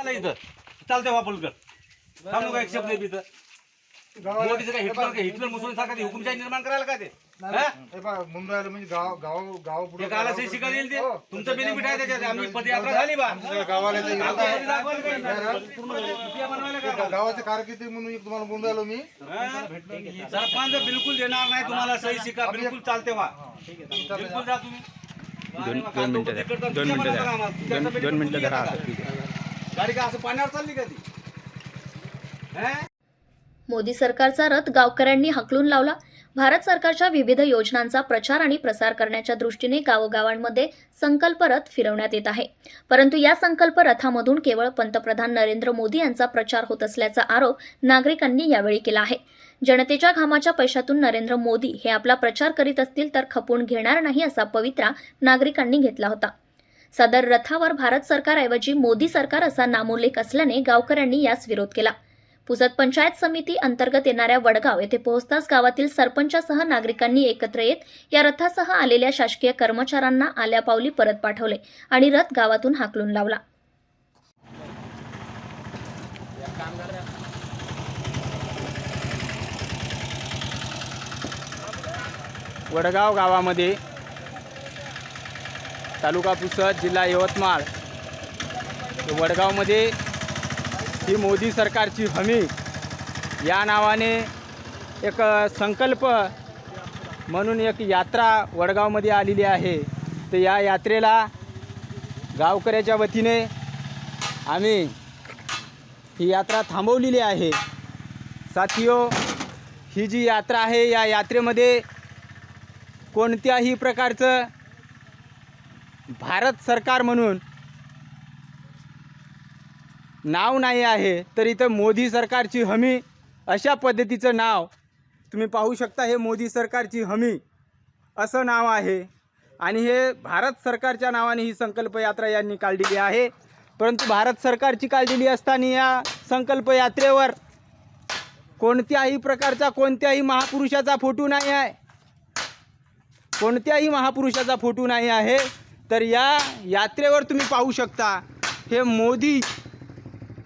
चाललं इथं चालतंय वापरकर थांबू का एक शब्द आहे इथं मोदीचं काय हिटलर काय हिटलर मुसलमान सारखं ते हुकुमशाही निर्माण करायला काय ते हा? मुंबई आलं म्हणजे गाव गाव गाव ते गाला सही शिकायला येईल ते तुमचं बेनिफिट आहे त्याच्यात आम्ही पदयात्रा झाली बा गावाला आमच्या घरी दाखवायला काय नाही. पूर्ण इतिहास बनवायला काय नाही. गावाचे कारकिर्दी म्हणून एक तुम्हाला बोलून राहिलो मी हा? सरपंच बिलकुल देणार नाही तुम्हाला सही शिका बिलकुल चालते वा बिलकुल जा तुम्ही दोन दोन मिनिटं द्या दोन मिनिटं द्या दोन दोन मिनिटं धरा आता ठीक आहे गाडी का असं पाण्यावर चालली का ती? मोदी सरकारचा रथ गावकऱ्यांनी हकलून लावला. भारत सरकारच्या विविध योजनांचा प्रचार आणि प्रसार करण्याच्या दृष्टीने गावोगावांमध्ये संकल्प रथ फिरवण्यात येत आहे. परंतु या संकल्प रथामधून केवळ पंतप्रधान नरेंद्र मोदी यांचा प्रचार होत असल्याचा आरोप नागरिकांनी यावेळी केला आहे. जनतेच्या घामाच्या पैशातून नरेंद्र मोदी हे आपला प्रचार करीत असतील तर खपून घेणार नाही असा पवित्रा नागरिकांनी घेतला होता. सदर रथावर भारत सरकारऐवजी मोदी सरकार असा नामोल्लेख असल्याने गावकऱ्यांनी यास विरोध केला. पुसद पंचायत समिती अंतर्गत येणाऱ्या वडगाव येथे पोहोचताच गावातील सरपंचासह नागरिकांनी एकत्र येत या रथासह आलेल्या शासकीय कर्मचाऱ्यांना आल्या पावली परत पाठवले आणि रथ गावातून हाकलून लावला. वडगाव गावामध्ये तालुका पुसद जिल्हा यवतमाळ. वडगावमध्ये ही मोदी सरकारची हमी या नावाने एक संकल्प म्हणून एक यात्रा वडगावमध्ये आलेली आहे. तर या यात्रेला गावकऱ्याच्या वतीने आम्ही ही यात्रा थांबवलेली आहे. साथियो ही जी यात्रा आहे या यात्रेमध्ये कोणत्याही प्रकारचं भारत सरकार म्हणून नाव नाही आहे तर इथं मोदी सरकारची हमी अशा पद्धतीचं नाव तुम्ही पाहू शकता हे मोदी सरकारची हमी असं नाव आहे. आणि हे भारत सरकारच्या नावाने ही संकल्प यात्रा यांनी काढलेली आहे. परंतु भारत सरकारची काढलेली असताना या संकल्पयात्रेवर कोणत्याही प्रकारचा कोणत्याही महापुरुषाचा फोटो नाही आहे. कोणत्याही महापुरुषाचा फोटो नाही आहे. तर या यात्रेवर तुम्ही पाहू शकता हे मोदी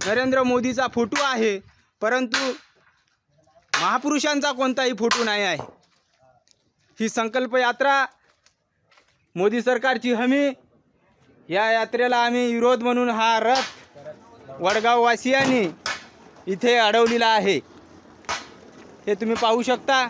नरेंद्र मोदीचा फोटो आहे परंतु महापुरुषांचा कोणताही फोटो नाही आहे. ही संकल्प यात्रा मोदी सरकारची हमी या यात्रेला आम्ही विरोध म्हणून हा रथ वडगाववासियांनी इथे अडवलेला आहे. हे तुम्ही पाहू शकता.